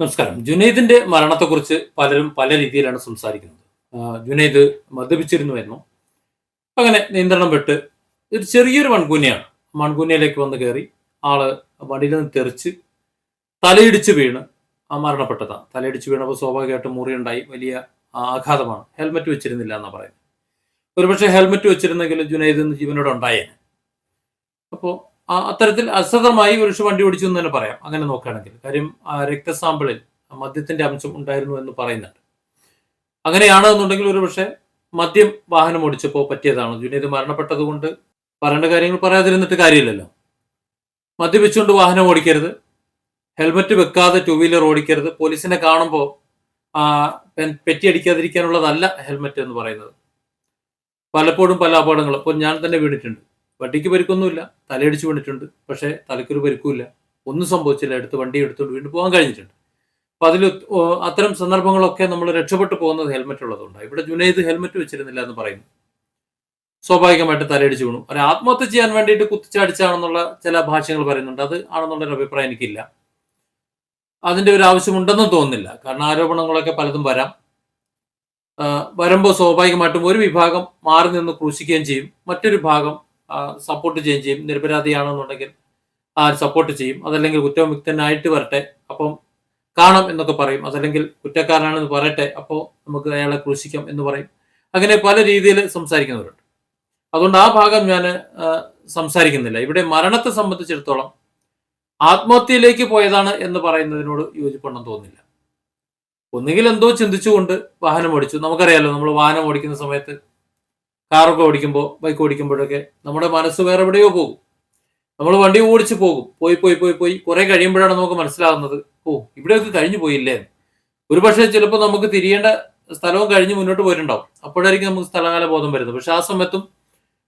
നമസ്കാരം. ജുനൈദിന്റെ മരണത്തെക്കുറിച്ച് പലരും പല രീതിയിലാണ് സംസാരിക്കുന്നത്. ജുനൈദ് മദ്യപിച്ചിരുന്നു എന്നും അങ്ങനെ നിയന്ത്രണം വിട്ട് ഒരു ചെറിയൊരു മൺകൂനയാണ്. മൺകൂനയിലേക്ക് വന്ന് കയറി ആൾ വണ്ടിയിൽ നിന്ന് തെറിച്ച് തലയിടിച്ച് വീണ് ആ മരണപ്പെട്ടതാണ്. തലയിടിച്ച് വീണപ്പോൾ സ്വാഭാവികമായിട്ടും മുറിയുണ്ടായി. വലിയ ആഘാതമാണ്. ഹെൽമെറ്റ് വെച്ചിരുന്നില്ല എന്നാണ് പറയുന്നത്. ഒരുപക്ഷെ ഹെൽമെറ്റ് വെച്ചിരുന്നെങ്കിൽ ജുനൈദ് ജീവനോടെ ഉണ്ടായേനെ. അപ്പോൾ അത്തരത്തിൽ അശ്രദ്ധമായി പക്ഷെ വണ്ടി ഓടിച്ചു എന്ന് തന്നെ പറയാം. അങ്ങനെ നോക്കുകയാണെങ്കിൽ. കാര്യം ആ രക്തസാമ്പിളിൽ മദ്യത്തിന്റെ അംശം ഉണ്ടായിരുന്നു എന്ന് പറയുന്നുണ്ട്. അങ്ങനെയാണ് എന്നുണ്ടെങ്കിൽ ഒരു പക്ഷേ മദ്യം വാഹനം ഓടിച്ചപ്പോൾ പറ്റിയതാണ്? ജുനീദ് മരണപ്പെട്ടത് കൊണ്ട് പറയേണ്ട കാര്യങ്ങൾ പറയാതിരുന്നിട്ട് കാര്യമില്ലല്ലോ. മദ്യപിച്ചുകൊണ്ട് വാഹനം ഓടിക്കരുത്. ഹെൽമറ്റ് വെക്കാതെ ടൂ വീലർ ഓടിക്കരുത്. പോലീസിനെ കാണുമ്പോൾ ആ പെൻ- പെറ്റി അടിക്കാതിരിക്കാനുള്ളതല്ല ഹെൽമറ്റ് എന്ന് പറയുന്നത്. പലപ്പോഴും പല അപകടങ്ങളും. ഇപ്പോൾ ഞാൻ തന്നെ വീണിട്ടുണ്ട്. വണ്ടിക്ക് പരിക്കൊന്നുമില്ല. തലയടിച്ച് വീണിട്ടുണ്ട്. പക്ഷേ തലക്കൊരു പരിക്കുമില്ല. ഒന്നും സംഭവിച്ചില്ല. എടുത്ത് വണ്ടി എടുത്തുകൊണ്ട് വീണ്ടും പോകാൻ കഴിഞ്ഞിട്ടുണ്ട്. അപ്പൊ അതിൽ അത്തരം സന്ദർഭങ്ങളൊക്കെ നമ്മൾ രക്ഷപ്പെട്ടു പോകുന്നത് ഹെൽമെറ്റ് ഉള്ളതുകൊണ്ട്. ഇവിടെ ജുനൈദ് ഹെൽമെറ്റ് വെച്ചിരുന്നില്ല എന്ന് പറയുന്നു. സ്വാഭാവികമായിട്ട് തലയടിച്ച് വീണു. ഒരു ആത്മഹത്യ ചെയ്യാൻ വേണ്ടിയിട്ട് കുത്തിച്ചാടിച്ചാണെന്നുള്ള ചില ഭാഷകൾ പറയുന്നുണ്ട്. അത് ആണെന്നുള്ള ഒരു അഭിപ്രായം എനിക്കില്ല. അതിന്റെ ഒരു ആവശ്യമുണ്ടെന്നും തോന്നുന്നില്ല. കാരണം ആരോപണങ്ങളൊക്കെ പലതും വരാം. വരുമ്പോൾ സ്വാഭാവികമായിട്ടും ഒരു വിഭാഗം മാറി നിന്ന് ക്രൂശിക്കുകയും ചെയ്യും. മറ്റൊരു ഭാഗം സപ്പോർട്ട് ചെയ്യുകയും ചെയ്യും. നിരപരാധിയാണെന്നുണ്ടെങ്കിൽ ആ സപ്പോർട്ട് ചെയ്യും. അതല്ലെങ്കിൽ കുറ്റവിമുക്തനായിട്ട് വരട്ടെ. അപ്പം കാണാം എന്നൊക്കെ പറയും. അതല്ലെങ്കിൽ കുറ്റക്കാരനാണെന്ന് പറയട്ടെ അപ്പോൾ നമുക്ക് അയാളെ ക്രൂശിക്കാം എന്ന് പറയും. അങ്ങനെ പല രീതിയിൽ സംസാരിക്കുന്നവരുണ്ട്. അതുകൊണ്ട് ആ ഭാഗം ഞാൻ സംസാരിക്കുന്നില്ല. ഇവിടെ മരണത്തെ സംബന്ധിച്ചിടത്തോളം ആത്മഹത്യയിലേക്ക് പോയതാണ് എന്ന് പറയുന്നതിനോട് യോജിപ്പുണ്ടെന്ന് തോന്നുന്നില്ല. ഒന്നുകിൽ എന്തോ ചിന്തിച്ചുകൊണ്ട് വാഹനം ഓടിച്ചു. നമുക്കറിയാലോ നമ്മൾ വാഹനം ഓടിക്കുന്ന സമയത്ത് കാറൊക്കെ ഓടിക്കുമ്പോൾ ബൈക്ക് ഓടിക്കുമ്പോഴൊക്കെ നമ്മുടെ മനസ്സ് വേറെ എവിടെയോ പോകും. നമ്മൾ വണ്ടി ഓടിച്ച് പോകും. പോയി പോയി പോയി പോയി. കുറെ കഴിയുമ്പോഴാണ് നമുക്ക് മനസ്സിലാകുന്നത് ഓ ഇവിടെയൊക്കെ കഴിഞ്ഞു പോയില്ലേ. ഒരു പക്ഷേ ചിലപ്പോൾ നമുക്ക് തിരിയേണ്ട സ്ഥലവും കഴിഞ്ഞ് മുന്നോട്ട് പോയിട്ടുണ്ടാവും. അപ്പോഴായിരിക്കും നമുക്ക് സ്ഥലകാല ബോധം വരുന്നത്. പക്ഷെ ആ സമയത്തും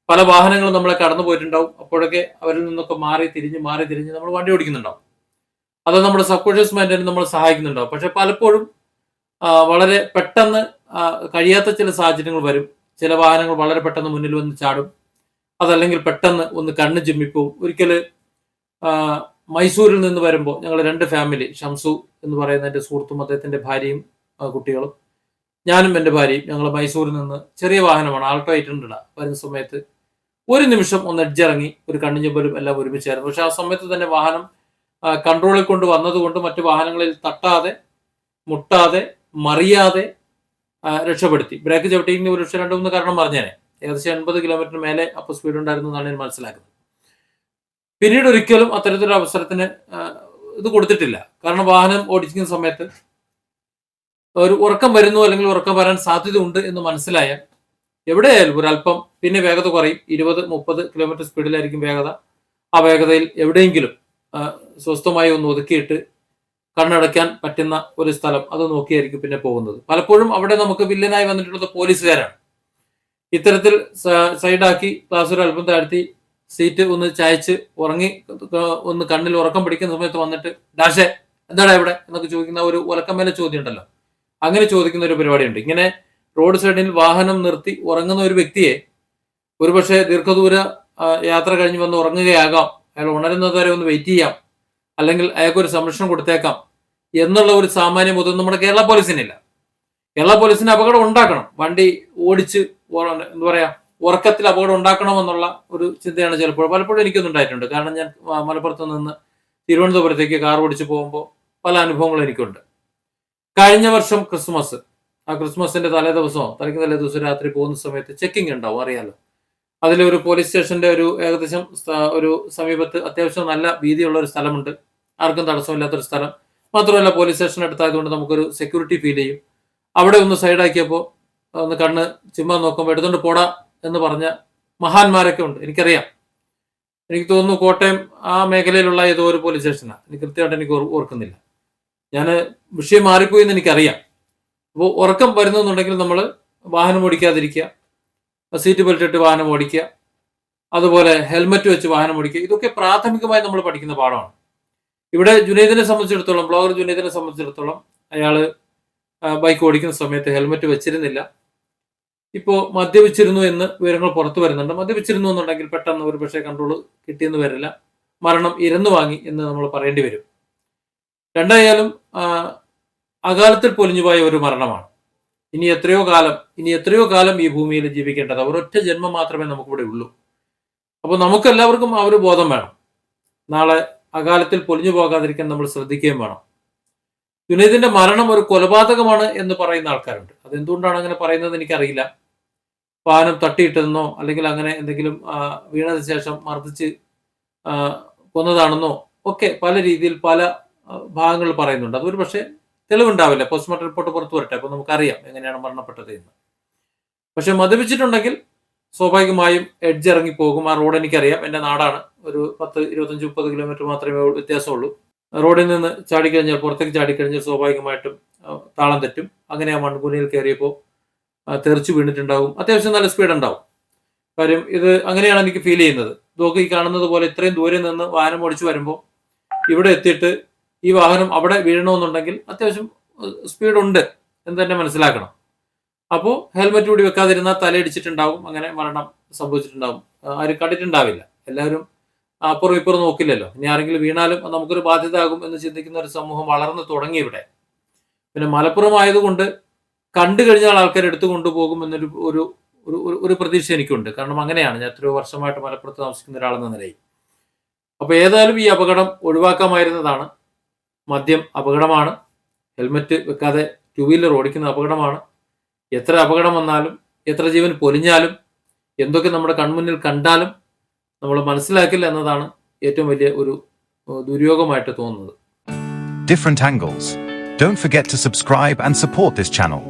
പല വാഹനങ്ങളും നമ്മളെ കടന്നു പോയിട്ടുണ്ടാവും. അപ്പോഴൊക്കെ അവരിൽ നിന്നൊക്കെ മാറി തിരിഞ്ഞ് മാറി തിരിഞ്ഞ് നമ്മൾ വണ്ടി ഓടിക്കുന്നുണ്ടാവും. അത് നമ്മുടെ സബ് കോൺഷ്യസ് മൈൻഡിന് നമ്മൾ സഹായിക്കുന്നുണ്ടാവും. പക്ഷെ പലപ്പോഴും വളരെ പെട്ടെന്ന് കഴിയാത്ത ചില സാഹചര്യങ്ങൾ വരും. ചില വാഹനങ്ങൾ വളരെ പെട്ടെന്ന് മുന്നിൽ വന്ന് ചാടും. അതല്ലെങ്കിൽ പെട്ടെന്ന് ഒന്ന് കണ്ണ് ചിമ്മിപ്പോവും. ഒരിക്കൽ മൈസൂരിൽ നിന്ന് വരുമ്പോൾ ഞങ്ങൾ രണ്ട് ഫാമിലി ഷംസു എന്ന് പറയുന്ന എന്റെ സുഹൃത്തും അദ്ദേഹത്തിന്റെ ഭാര്യയും കുട്ടികളും. ഞാനും എന്റെ ഭാര്യയും ഞങ്ങൾ മൈസൂരിൽ നിന്ന് ചെറിയ വാഹനമാണ് ആൾട്ടോ എയ്റ്റ് വരുന്ന സമയത്ത്. ഒരു നിമിഷം ഒന്ന് എഡ്ജിറങ്ങി ഒരു കണ്ണിഞ്ഞമ്പലും എല്ലാം ഒരുമിച്ചായിരുന്നു പക്ഷെ ആ സമയത്ത് തന്നെ വാഹനം കൺട്രോളിൽ കൊണ്ട് വന്നതുകൊണ്ട് മറ്റു വാഹനങ്ങളിൽ തട്ടാതെ മുട്ടാതെ മറിയാതെ രക്ഷപ്പെടുത്തി. ബ്രേക്ക് ചവിട്ടിയെങ്കിൽ ഒരു പക്ഷേ രണ്ട് മൂന്ന് കാരണം പറഞ്ഞേനെ. ഏകദേശം എൺപത് കിലോമീറ്റർ മേലെ അപ്പോൾ സ്പീഡ് ഉണ്ടായിരുന്നു എന്നാണ് ഞാൻ മനസ്സിലാക്കുന്നത്. പിന്നീട് ഒരിക്കലും അത്തരത്തിലൊരു അവസരത്തിന് ഇത് കൊടുത്തിട്ടില്ല. കാരണം വാഹനം ഓടിക്കുന്ന സമയത്ത് ഒരു ഉറക്കം വരുന്നു അല്ലെങ്കിൽ ഉറക്കം വരാൻ സാധ്യത ഉണ്ട് എന്ന് മനസ്സിലായാൽ എവിടെയായാലും ഒരല്പം പിന്നെ വേഗത കുറയും. ഇരുപത് മുപ്പത് കിലോമീറ്റർ സ്പീഡിലായിരിക്കും വേഗത. ആ വേഗതയിൽ എവിടെയെങ്കിലും സ്വസ്ഥമായി ഒന്ന് ഒതുക്കിയിട്ട് കണ്ണടയ്ക്കാൻ പറ്റുന്ന ഒരു സ്ഥലം അത് നോക്കിയായിരിക്കും പിന്നെ പോകുന്നത്. പലപ്പോഴും അവിടെ നമുക്ക് വില്ലനായി വന്നിട്ടുള്ളത് പോലീസുകാരാണ്. ഇത്തരത്തിൽ സൈഡാക്കി ക്ലാസ് ഒരു അല്പം താഴ്ത്തി സീറ്റ് ഒന്ന് ചായച്ച് ഉറങ്ങി ഒന്ന് കണ്ണിൽ ഉറക്കം പിടിക്കുന്ന സമയത്ത് വന്നിട്ട് ഡാഷേ എന്താണ് ഇവിടെ? എന്നൊക്കെ ചോദിക്കുന്ന ഒരു ഉറക്കമേലെ ചോദ്യം ഉണ്ടല്ലോ അങ്ങനെ ചോദിക്കുന്ന ഒരു പരിപാടിയുണ്ട്. ഇങ്ങനെ റോഡ് സൈഡിൽ വാഹനം നിർത്തി ഉറങ്ങുന്ന ഒരു വ്യക്തിയെ ഒരുപക്ഷെ ദീർഘദൂര യാത്ര കഴിഞ്ഞ് വന്ന് ഉറങ്ങുകയാകാം. അയാൾ ഉണരുന്നത് വരെ ഒന്ന് വെയിറ്റ് ചെയ്യാം. അല്ലെങ്കിൽ അയാൾക്ക് ഒരു സംരക്ഷണം കൊടുത്തേക്കാം. എന്നുള്ള ഒരു സാമാന്യ ബോധം നമ്മുടെ കേരള പോലീസിനില്ല. കേരള പോലീസിന് അപകടം ഉണ്ടാക്കണം. വണ്ടി ഓടിച്ച് എന്താ പറയാ ഉറക്കത്തിൽ അപകടം ഉണ്ടാക്കണമെന്നുള്ള ഒരു ചിന്തയാണ് ചിലപ്പോൾ. പലപ്പോഴും എനിക്കൊന്നും ഉണ്ടായിട്ടുണ്ട്. കാരണം ഞാൻ മലപ്പുറത്ത് നിന്ന് തിരുവനന്തപുരത്തേക്ക് കാർ ഓടിച്ച് പോകുമ്പോൾ പല അനുഭവങ്ങളും എനിക്കുണ്ട്. കഴിഞ്ഞ വർഷം ക്രിസ്മസ് ആ ക്രിസ്മസിന്റെ തലേ ദിവസമോ തലയ്ക്ക് തലേ ദിവസം രാത്രി പോകുന്ന സമയത്ത് ചെക്കിംഗ് ഉണ്ടാവും അറിയാലോ. അതിലൊരു പോലീസ് സ്റ്റേഷന്റെ ഒരു ഏകദേശം ഒരു സമീപത്ത് അത്യാവശ്യം നല്ല വീതിയുള്ള ഒരു സ്ഥലമുണ്ട്. ആർക്കും തടസ്സമില്ലാത്തൊരു സ്ഥലം. മാത്രമല്ല പോലീസ് സ്റ്റേഷൻ അടുത്തായതുകൊണ്ട് നമുക്കൊരു സെക്യൂരിറ്റി ഫീൽ ചെയ്യും. അവിടെ ഒന്ന് സൈഡാക്കിയപ്പോൾ ഒന്ന് കണ്ണ് ചുമ്മാ നോക്കുമ്പോൾ എടുത്തോണ്ട് പോടാ എന്ന് പറഞ്ഞ മഹാന്മാരൊക്കെ ഉണ്ട്. എനിക്കറിയാം. എനിക്ക് തോന്നുന്നു കോട്ടയം ആ മേഖലയിലുള്ള ഏതോ ഒരു പോലീസ് സ്റ്റേഷനാണ് എനിക്ക് കൃത്യമായിട്ട് എനിക്ക് ഓർക്കുന്നില്ല. ഞാൻ വിഷയം മാറിപ്പോയി എന്ന് എനിക്കറിയാം. അപ്പോൾ ഉറക്കം വരുന്നെന്നുണ്ടെങ്കിൽ നമ്മൾ വാഹനം ഓടിക്കാതിരിക്കുക. സീറ്റ് ബെൽറ്റ് ഇട്ട് വാഹനം ഓടിക്കുക. അതുപോലെ ഹെൽമറ്റ് വെച്ച് വാഹനം ഓടിക്കുക. ഇതൊക്കെ പ്രാഥമികമായി നമ്മൾ പഠിക്കുന്ന പാഠമാണ്. ഇവിടെ ജുനൈദിനെ സംബന്ധിച്ചിടത്തോളം ബ്ലോഗർ ജുനൈദിനെ സംബന്ധിച്ചിടത്തോളം അയാൾ ബൈക്ക് ഓടിക്കുന്ന സമയത്ത് ഹെൽമെറ്റ് വെച്ചിരുന്നില്ല. ഇപ്പോ മദ്യപിച്ചിരുന്നു എന്ന് വിവരങ്ങൾ പുറത്തു വരുന്നുണ്ട്. മദ്യപിച്ചിരുന്നു എന്നുണ്ടെങ്കിൽ പെട്ടെന്ന് ഒരു പക്ഷേ കൺട്രോൾ കിട്ടിയെന്ന് വരില്ല. മരണം ഇരന്നു വാങ്ങി എന്ന് നമ്മൾ പറയേണ്ടി വരും. രണ്ടായാലും അകാലത്തിൽ പൊലിഞ്ഞു പോയ ഒരു മരണമാണ്. ഇനി എത്രയോ കാലം ഇനി എത്രയോ കാലം ഈ ഭൂമിയിൽ ജീവിക്കേണ്ടത്. ഒരൊറ്റ ജന്മം മാത്രമേ നമുക്കിവിടെ ഉള്ളൂ. അപ്പോൾ നമുക്കെല്ലാവർക്കും ആ ഒരു ബോധം വേണം. നാളെ അകാലത്തിൽ പൊലിഞ്ഞു പോകാതിരിക്കാൻ നമ്മൾ ശ്രദ്ധിക്കുകയും വേണം. ജുനൈദിന്റെ മരണം ഒരു കൊലപാതകമാണ് എന്ന് പറയുന്ന ആൾക്കാരുണ്ട്. അതെന്തുകൊണ്ടാണ് അങ്ങനെ പറയുന്നത് എനിക്കറിയില്ല. പാനം തട്ടിയിട്ടെന്നോ അല്ലെങ്കിൽ അങ്ങനെ എന്തെങ്കിലും വീണതിന് ശേഷം മർദ്ദിച്ച് കൊന്നതാണെന്നോ ഒക്കെ പല രീതിയിൽ പല ഭാഗങ്ങൾ പറയുന്നുണ്ട്. അതൊരു പക്ഷേ തെളിവുണ്ടാവില്ല. പോസ്റ്റ്മോർട്ടം റിപ്പോർട്ട് പുറത്തു വരട്ടെ. അപ്പോൾ നമുക്കറിയാം എങ്ങനെയാണ് മരണപ്പെട്ടത് എന്ന് പക്ഷെ മദ്യപിച്ചിട്ടുണ്ടെങ്കിൽ സ്വാഭാവികമായും എഡ്ജ് ഇറങ്ങി പോകും. ആ റോഡ് എനിക്കറിയാം. എന്റെ നാടാണ്. ഒരു പത്ത് ഇരുപത്തഞ്ച് മുപ്പത് കിലോമീറ്റർ മാത്രമേ വ്യത്യാസമുള്ളൂ. റോഡിൽ നിന്ന് ചാടിക്കഴിഞ്ഞാൽ പുറത്തേക്ക് ചാടിക്കഴിഞ്ഞാൽ സ്വാഭാവികമായിട്ടും താളം തെറ്റും. അങ്ങനെ ആ മൺകുനിയിൽ കയറിയപ്പോൾ തെറിച്ചു വീണിട്ടുണ്ടാവും. അത്യാവശ്യം നല്ല സ്പീഡ് ഉണ്ടാവും. കാര്യം ഇത് അങ്ങനെയാണ് എനിക്ക് ഫീൽ ചെയ്യുന്നത്. ഈ കാണുന്നത് പോലെ ഇത്രയും ദൂരെ നിന്ന് വാഹനം ഓടിച്ചു വരുമ്പോൾ ഇവിടെ എത്തിയിട്ട് ഈ വാഹനം അവിടെ വീഴണമെന്നുണ്ടെങ്കിൽ അത്യാവശ്യം സ്പീഡുണ്ട് എന്ന് തന്നെ മനസ്സിലാക്കണം. അപ്പോൾ ഹെൽമെറ്റ് കൂടി വെക്കാതിരുന്നാൽ തലയിടിച്ചിട്ടുണ്ടാവും അങ്ങനെ മരണം സംഭവിച്ചിട്ടുണ്ടാവും. ആരും കണ്ടിട്ടുണ്ടാവില്ല. എല്ലാവരും അപ്പുറം ഇപ്പുറം നോക്കില്ലല്ലോ. ഇനി ആരെങ്കിലും വീണാലും നമുക്കൊരു ബാധ്യത ആകും എന്ന് ചിന്തിക്കുന്ന ഒരു സമൂഹം വളർന്നു തുടങ്ങി ഇവിടെ. പിന്നെ മലപ്പുറം ആയതുകൊണ്ട് കണ്ടു കഴിഞ്ഞാൽ ആൾക്കാർ എടുത്തു കൊണ്ടുപോകും എന്നൊരു ഒരു ഒരു പ്രതീക്ഷ എനിക്കുണ്ട്. കാരണം അങ്ങനെയാണ്. ഞാൻ എത്രയോ വർഷമായിട്ട് മലപ്പുറത്ത് താമസിക്കുന്ന ഒരാളെന്ന നിലയിൽ. അപ്പോൾ ഏതായാലും ഈ അപകടം ഒഴിവാക്കാമായിരുന്നതാണ്. മദ്യം അപകടമാണ്. ഹെൽമെറ്റ് വെക്കാതെ ടു വീലർ ഓടിക്കുന്ന അപകടമാണ്. എത്ര അപകടം വന്നാലും എത്ര ജീവൻ പൊലിഞ്ഞാലും എന്തൊക്കെ നമ്മുടെ കൺമുന്നിൽ കണ്ടാലും നമ്മൾ മനസ്സിലാക്കില്ല എന്നതാണ് ഏറ്റവും വലിയ ഒരു ദുര്യോഗമായിട്ട് തോന്നുന്നത് different angles. Don't forget to subscribe and support this channel.